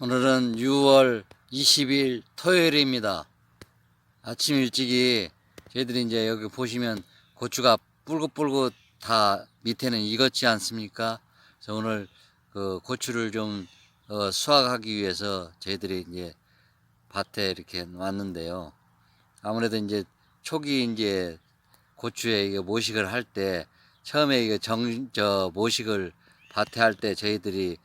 오늘은 6월 20일 토요일입니다. 아침 일찍이 저희들이 이제 여기 보시면 고추가 뿔긋뿔긋 다 밑에는 익었지 않습니까? 그래서 오늘 그 고추를 좀 어, 수확하기 위해서 저희들이 이제 밭에 이렇게 왔는데요. 아무래도 이제 초기 이제 고추에 이게 모식을 할 때 처음에 이게 정, 저 모식을 밭에 할 때 저희들이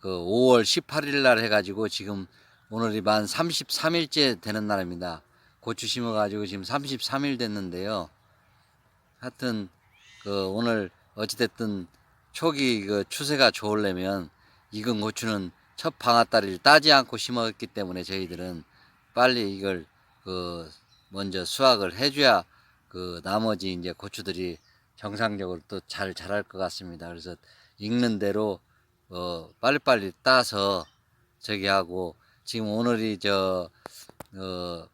그 5월 18일 날 해가지고 지금 오늘이 만 33일째 되는 날입니다. 고추 심어가지고 지금 33일 됐는데요. 하여튼 그 오늘 어찌됐든 초기 그 추세가 좋으려면 익은 고추는 첫 방아다리를 따지 않고 심었기 때문에 저희들은 빨리 이걸 그 먼저 수확을 해줘야 그 나머지 이제 고추들이 정상적으로 또 잘 자랄 것 같습니다. 그래서 익는 대로 어 빨리빨리 따서 저기 하고 지금 오늘이 저 어,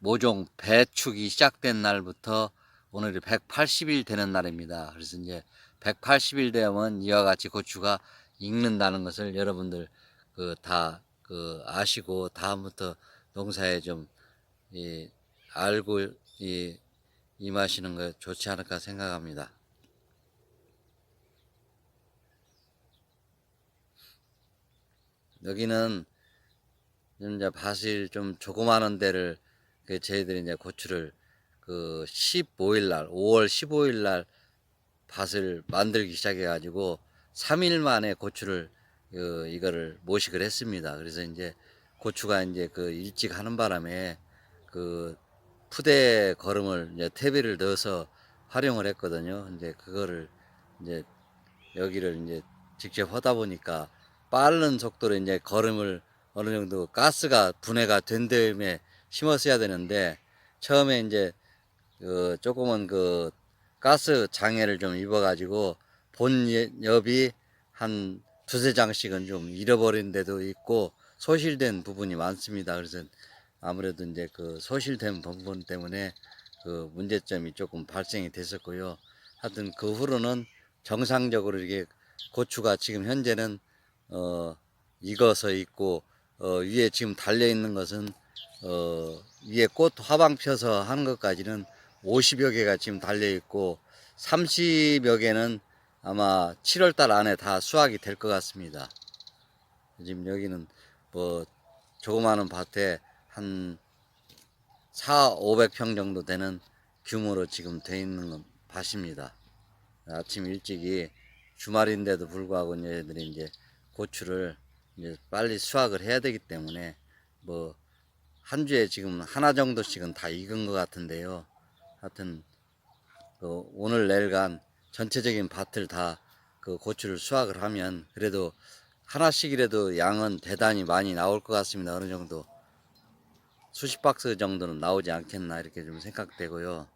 모종 배축이 시작된 날부터 오늘이 180일 되는 날입니다. 그래서 이제 180일 되면 이와 같이 고추가 익는다는 것을 여러분들 그 다그 아시고 다음부터 농사에 좀 이, 알고 이, 임하시는 거 좋지 않을까 생각합니다. 여기는 좀 이제 밭을 좀 조그마한 데를 그 저희들이 이제 고추를 그 15일 날 5월 15일 날 밭을 만들기 시작해 가지고 3일 만에 고추를 그 이거를 모식을 했습니다. 그래서 이제 고추가 이제 그 일찍 하는 바람에 그 푸대 거름을 이제 퇴비를 넣어서 활용을 했거든요. 이제 그거를 이제 여기를 이제 직접 하다 보니까 빠른 속도로 이제 거름을 어느 정도 가스가 분해가 된 다음에 심었어야 되는데 처음에 이제 그 조금은 그 가스 장애를 좀 입어가지고 본 예- 엽이 한 두세 장씩은 좀 잃어버린 데도 있고 소실된 부분이 많습니다. 그래서 아무래도 이제 그 소실된 부분 때문에 그 문제점이 조금 발생이 됐었고요. 하여튼 그 후로는 정상적으로 이게 고추가 지금 현재는 어 익어서 있고 어 위에 지금 달려 있는 것은 어 위에 꽃 화방 펴서 하는 것까지는 50여 개가 지금 달려 있고 30여 개는 아마 7월 달 안에 다 수확이 될 것 같습니다. 지금 여기는 뭐 조그마한 밭에 한 4, 500평 정도 되는 규모로 지금 돼 있는 건 밭입니다. 아침 일찍이 주말인데도 불구하고 얘들이 이제 고추를 이제 빨리 수확을 해야 되기 때문에 뭐 한 주에 지금 하나 정도씩은 다 익은 것 같은데요. 하여튼 그 오늘 내일간 전체적인 밭을 다 그 고추를 수확을 하면 그래도 하나씩이라도 양은 대단히 많이 나올 것 같습니다. 어느 정도 수십 박스 정도는 나오지 않겠나 이렇게 좀 생각되고요.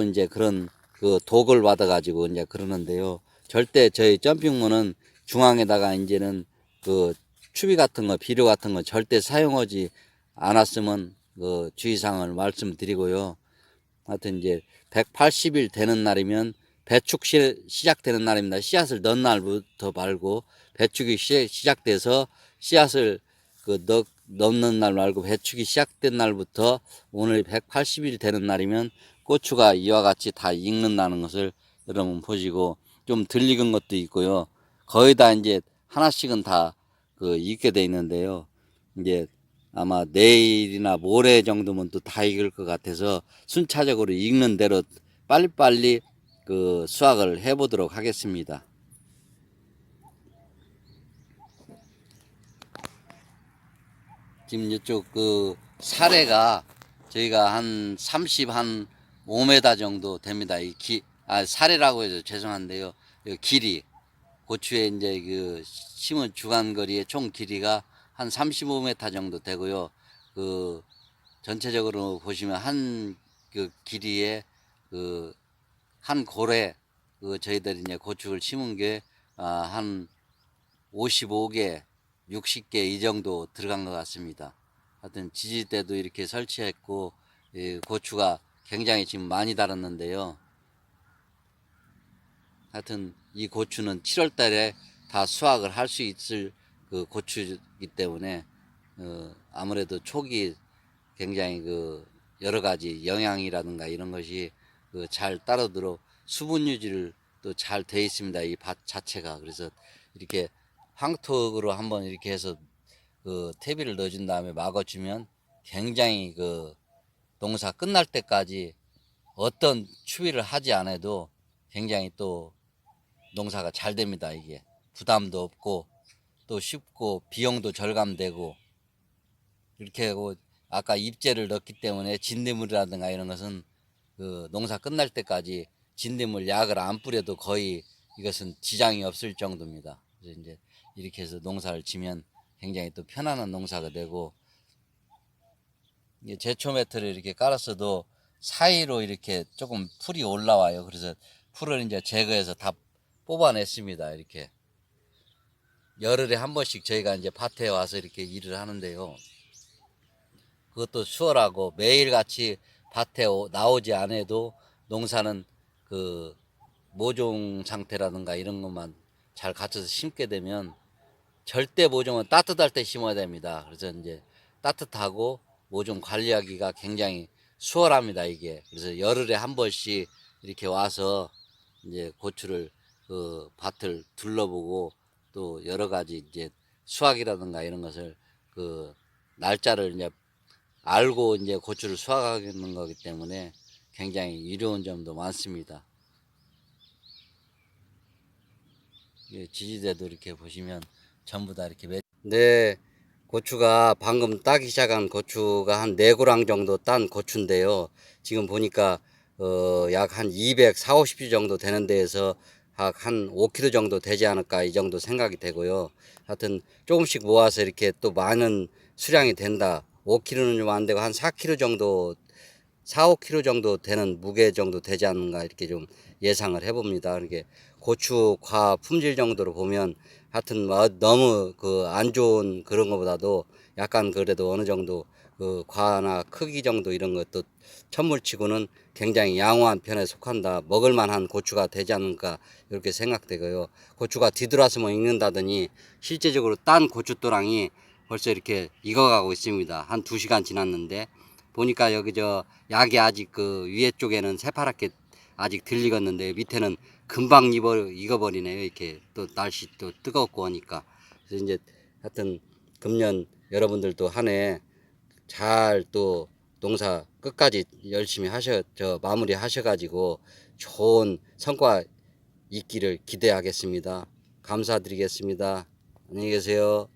이제 그런 그 독을 받아가지고 이제 그러는데요. 절대 저희 점핑문은 중앙에다가 이제는 그 추비 같은 거, 비료 같은 거 절대 사용하지 않았으면 그 주의사항을 말씀드리고요. 하여튼 이제 180일 되는 날이면 배축 시, 작되는 날입니다. 씨앗을 넣은 날부터 말고 배축이 시, 시작돼서 씨앗을 그 넣, 넣는 날 말고 배축이 시작된 날부터 오늘 180일 되는 날이면 고추가 이와 같이 다 익는다는 것을 여러분 보시고 좀 덜 익은 것도 있고요. 거의 다 이제 하나씩은 다 그 익게 돼 있는데요. 이제 아마 내일이나 모레 정도면 또 다 익을 것 같아서 순차적으로 익는 대로 빨리빨리 그 수확을 해보도록 하겠습니다. 지금 이쪽 그 사례가 저희가 한 30, 한 5m 정도 됩니다. 이 기, 아, 사례라고 해서 죄송한데요. 이 길이, 고추의 이제 그 심은 주간거리의 총 길이가 한 35m 정도 되고요. 그 전체적으로 보시면 한 그 길이에 그 한 고래 그 저희들이 이제 고추를 심은 게한 55개, 60개 이 정도 들어간 것 같습니다. 하여튼 지지대도 이렇게 설치했고 이 고추가 굉장히 지금 많이 달았는데요. 하여튼 이 고추는 7월 달에 다 수확을 할 수 있을 그 고추이기 때문에 어, 아무래도 촉이 굉장히 그 여러 가지 영양이라든가 이런 것이 그 잘 따라들어 수분 유지를 또 잘 돼 있습니다. 이 밭 자체가 그래서 이렇게 황토으로 한번 이렇게 해서 그 퇴비를 넣어준 다음에 막아주면 굉장히 그 농사 끝날 때까지 어떤 추위를 하지 않아도 굉장히 또 농사가 잘 됩니다. 이게 부담도 없고 또 쉽고 비용도 절감되고 이렇게 하고 아까 입재를 넣기 때문에 진딧물이라든가 이런 것은 그 농사 끝날 때까지 진딧물 약을 안 뿌려도 거의 이것은 지장이 없을 정도입니다. 그래서 이제 이렇게 해서 농사를 지면 굉장히 또 편안한 농사가 되고 제초 매트를 이렇게 깔았어도 사이로 이렇게 조금 풀이 올라와요. 그래서 풀을 이제 제거해서 다 뽑아냈습니다. 이렇게 열흘에 한 번씩 저희가 이제 밭에 와서 이렇게 일을 하는데요. 그것도 수월하고 매일 같이 밭에 오- 나오지 않아도 농사는 그 모종 상태라든가 이런 것만 잘 갖춰서 심게 되면 절대 모종은 따뜻할 때 심어야 됩니다. 그래서 이제 따뜻하고 모종 관리하기가 굉장히 수월합니다. 이게 그래서 열흘에 한 번씩 이렇게 와서 이제 고추를 그 밭을 둘러보고 또 여러 가지 이제 수확이라든가 이런 것을 그 날짜를 이제 알고 이제 고추를 수확하는 거기 때문에 굉장히 유려운 점도 많습니다. 예, 지지대도 이렇게 보시면 전부 다 이렇게 매... 네, 고추가 방금 따기 시작한 고추가 한네 고랑 정도 딴 고추인데요. 지금 보니까 어, 약 한 200, 4, 50주 정도 되는 데에서 한 5kg 정도 되지 않을까 이 정도 생각이 되고요. 하여튼 조금씩 모아서 이렇게 또 많은 수량이 된다. 5kg는 좀 안 되고 한 4kg 정도 4, 5kg 정도 되는 무게 정도 되지 않는가 이렇게 좀 예상을 해봅니다. 이렇게 고추 과 품질 정도로 보면 하여튼 뭐 너무 그 안 좋은 그런 것보다도 약간 그래도 어느 정도 그 과나 크기 정도 이런 것도 천물치고는 굉장히 양호한 편에 속한다. 먹을 만한 고추가 되지 않을까 이렇게 생각되고요. 고추가 뒤돌아서면 익는다더니 실제적으로 딴 고추 또랑이 벌써 이렇게 익어가고 있습니다. 한 두 시간 지났는데 보니까 여기 저 약이 아직 그 위에 쪽에는 새파랗게 아직 덜 익었는데 밑에는 금방 익어, 익어버리네요. 이렇게 또 날씨 또 뜨겁고 하니까. 그래서 이제 하여튼 금년 여러분들도 한 해 잘 또 농사 끝까지 열심히 하셔, 저 마무리 하셔가지고 좋은 성과 있기를 기대하겠습니다. 감사드리겠습니다. 안녕히 계세요.